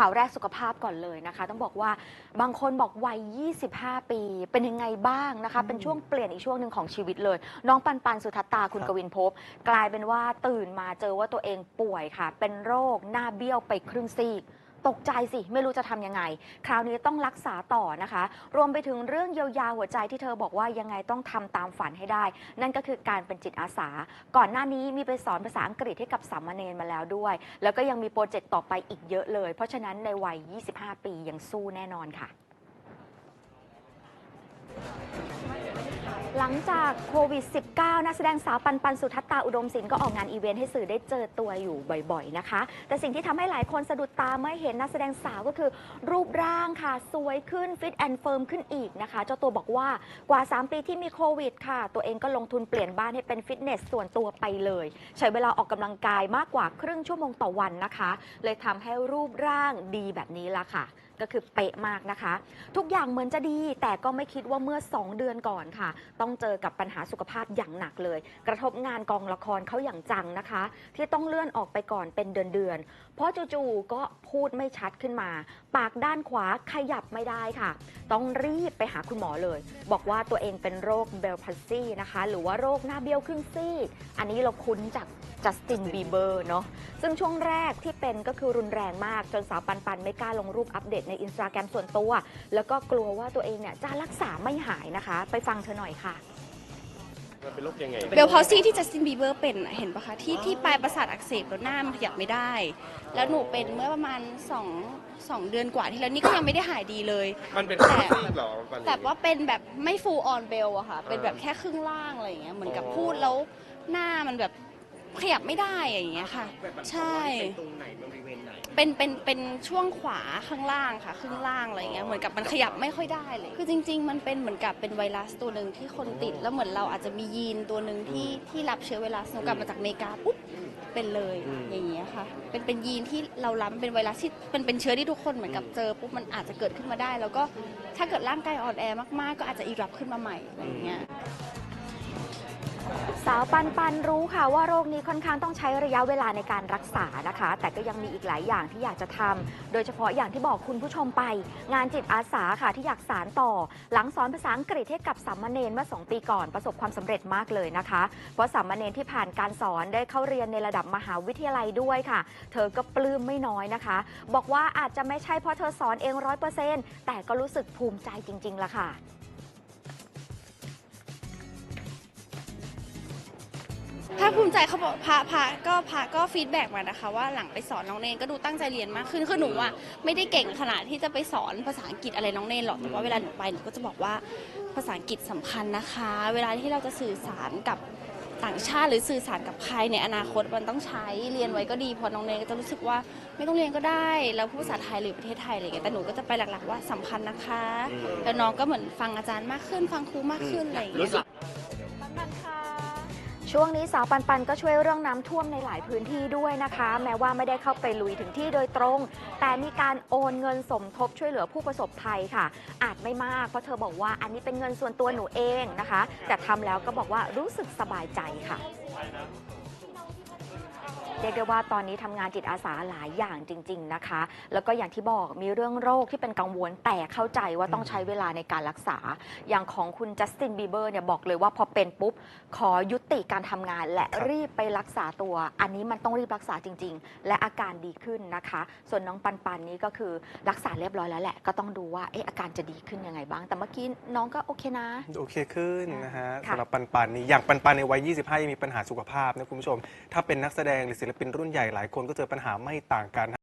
ข่าวแรกสุขภาพก่อนเลยนะคะ ต้องบอกว่าบางคนบอกวัย 25 ปี เป็นยังไงบ้างนะคะ เป็นช่วงเปลี่ยนอีกช่วงหนึ่งของชีวิตเลย น้องปันปันสุทัตตาคุณครับกวินภพกลายเป็นว่าตื่นมาเจอว่าตัวเองป่วยค่ะ เป็นโรคหน้าเบี้ยวไปครึ่งซีก ตกใจสิ ไม่รู้จะทำยังไง คราวนี้ต้องรักษาต่อนะคะ รวมไปถึงเรื่องเยียวยาหัวใจที่เธอบอกว่ายังไงต้องทำตามฝันให้ได้ นั่นก็คือการเป็นจิตอาสา ก่อนหน้านี้มีไปสอนภาษาอังกฤษให้กับสามเณรมาแล้วด้วย แล้วก็ยังมีโปรเจกต์ต่อไปอีกเยอะเลย เพราะฉะนั้นในวัย 25 ปียังสู้แน่นอนค่ะ หลังจากโควิด -19 นักแสดงสาวปันปันสุทัตตาอุดมศิลป์ก็ออกงานอีเวนต์ให้สื่อได้เจอตัวอยู่บ่อยๆนะคะ แต่สิ่งที่ทำให้หลายคนสะดุดตาเมื่อเห็นนักแสดงสาวก็คือ รูปร่างค่ะ สวยขึ้นฟิตแอนด์เฟิร์มขึ้นอีกนะคะ เจ้าตัวบอกว่ากว่า 3 ปีที่มีโควิดค่ะ ตัวเองก็ลงทุนเปลี่ยนบ้านให้เป็นฟิตเนสส่วนตัวไปเลย ใช้เวลาออกกำลังกายมากกว่าครึ่งชั่วโมงต่อวันนะคะ เลยทำให้รูปร่างดีแบบนี้ละค่ะ ก็คือเป๊ะมากนะคะ ทุกอย่างเหมือนจะดี แต่ก็ไม่คิดว่าเมื่อ 2 เดือนก่อนค่ะ ต้องเจอกับปัญหาสุขภาพอย่างหนักเลย กระทบงานกองละครเขาอย่างจังนะคะ ที่ต้องเลื่อนออกไปก่อนเป็นเดือนๆเพราะจู่ๆก็พูดไม่ชัดขึ้นมา ปากด้านขวาขยับไม่ได้ค่ะ ต้องรีบไปหาคุณหมอเลย บอกว่าตัวเองเป็นโรคเบลพัสซีนะคะ หรือว่าโรคหน้าเบี้ยวครึ่งซีกอันนี้เราคุ้นจาก จัสตินบีเบอร์เนาะซึ่งช่วงแรกที่เป็นก็คือรุนแรงมากจนสาวปันปันไม่กล้าลงรูปอัปเดตในอินสตาแกรมส่วนตัว แล้วก็กลัวว่าตัวเองเนี่ยจะรักษาไม่หายนะคะ ไปฟังเธอหน่อยค่ะมันเป็นโรคยังไงเบลพอซี่ที่จัสตินบีเบอร์เป็นน่ะเห็นปะคะที่ที่ปลายประสาทอักเสบแล้วหน้ามันขยับไม่ได้ แล้วหนูเป็นเมื่อประมาณ2 2เดือนกว่าที่แล้วนี่ก็ยังไม่ได้หายดีเลย มันเป็นแต่ซีดเหรอมันแต่ว่าเป็นแบบไม่ฟูลออนเบลอะค่ะ เป็นแบบแค่ครึ่งล่างอะไรอย่างเงี้ยเหมือนกับอ๋อพูดแล้วหน้ามันแบบ ขยับไม่ได้อย่างเงี้ยค่ะใช่ตรงไหนบริเวณไหนเป็นเป็นเป็นช่วงขวาข้างล่างค่ะครึ่งล่างอะไรอย่างเงี้ยเหมือนกับมันขยับไม่ค่อยได้เลย คือจริง ๆ มันเป็นเหมือนกับเป็นไวรัสตัวหนึ่งที่คนติดแล้วเหมือนเราอาจจะมียีนตัวหนึ่งที่ที่รับเชื้อไวรัสหนูกลับมาจากอเมริกาปุ๊บเป็นเลยอย่างเงี้ยค่ะ เป็นเป็นยีนที่เรารับเป็นไวรัสที่เป็นเป็นเชื้อที่ทุกคนเหมือนกับเจอปุ๊บมันอาจจะเกิดขึ้นมาได้ แล้วก็ถ้าเกิดร่างกายอ่อนแอมากๆ ก็อาจจะอีรับขึ้นมาใหม่อะไรอย่างเงี้ยสาวปันปันรู้ค่ะว่าโรคนี้ค่อนข้างต้องใช้ระยะเวลาในการรักษานะคะ แต่ก็ยังมีอีกหลายอย่างที่อยากจะทำโดยเฉพาะอย่างที่บอกคุณผู้ชมไป งานจิตอาสาค่ะที่อยากสารต่อ หลังสอนภาษาอังกฤษให้กับสามเณรเมื่อ 2 ปีก่อนประสบความสำเร็จมากเลยนะคะ เพราะสามเณรที่ผ่านการสอนได้เข้าเรียนในระดับมหาวิทยาลัยด้วยค่ะ เธอก็ปลื้มไม่น้อยนะคะ บอกว่าอาจจะไม่ใช่เพราะเธอสอนเองร้อยเปอร์เซ็นต์แต่ก็รู้สึกภูมิใจจริงๆละค่ะ ภาคภูมิใจเขาบอกพระพระก็พระก็ฟีดแบ็กมานะคะ ว่าหลังไปสอนน้องเนนก็ดูตั้งใจเรียนมากขึ้นคือหนูอะไม่ได้เก่งขนาดที่จะไปสอนภาษาอังกฤษอะไรน้องเนนหรอกแต่ว่าเวลาหนูไปหนูก็จะบอกว่าภาษาอังกฤษสำคัญนะคะ เวลาที่เราจะสื่อสารกับต่างชาติหรือสื่อสารกับใครในอนาคตมันต้องใช้เรียนไว้ก็ดีเพอน้องเนนก็จะรู้สึกว่าไม่ต้องเรียนก็ได้แล้วพูดภาษาไทยหรือประเทศไทยอะไรอย่างเงี้ยแต่หนูก็จะไปหลักๆว่าสำคัญนะคะแล้วน้องก็เหมือนฟังอาจารย์มากขึ้น ฟังครูมากขึ้นอะไรอย่างเงี้ย ช่วงนี้สาวปันปันก็ช่วยเรื่องน้ำท่วมในหลายพื้นที่ด้วยนะคะ แม้ว่าไม่ได้เข้าไปลุยถึงที่โดยตรง แต่มีการโอนเงินสมทบช่วยเหลือผู้ประสบภัยค่ะ อาจไม่มากเพราะเธอบอกว่าอันนี้เป็นเงินส่วนตัวหนูเองนะคะ แต่ทำแล้วก็บอกว่ารู้สึกสบายใจค่ะ เรียกได้ว่าตอนนี้ทำงานจิตอาสาหลายอย่างจริง ๆนะคะ แล้วก็อย่างที่บอกมีเรื่องโรคที่เป็นกังวลแต่เข้าใจว่าต้องใช้เวลาในการรักษา อย่างของคุณจัสตินบีเบอร์เนี่ยบอกเลยว่าพอเป็นปุ๊บ ขอยุติการทำงานและครับ รีบไปรักษาตัว อันนี้มันต้องรีบรักษาจริง ๆ และอาการดีขึ้นนะคะ ส่วนน้องปันปันนี้ก็คือรักษาเรียบร้อยแล้วแหละ ก็ต้องดูว่าเอ๊ะอาการจะดีขึ้นยังไงบ้าง แต่เมื่อกี้น้องก็โอเคนะ โอเคขึ้นนะฮะค่ะ สำหรับปันปันนี่อย่างปันปันในวัย 25 ยังมีปัญหาสุขภาพนะคุณผู้ชม ถ้าเป็นนักแสดงหรือศิลปินรุ่นใหญ่หลายคนก็เจอปัญหาไม่ต่างกัน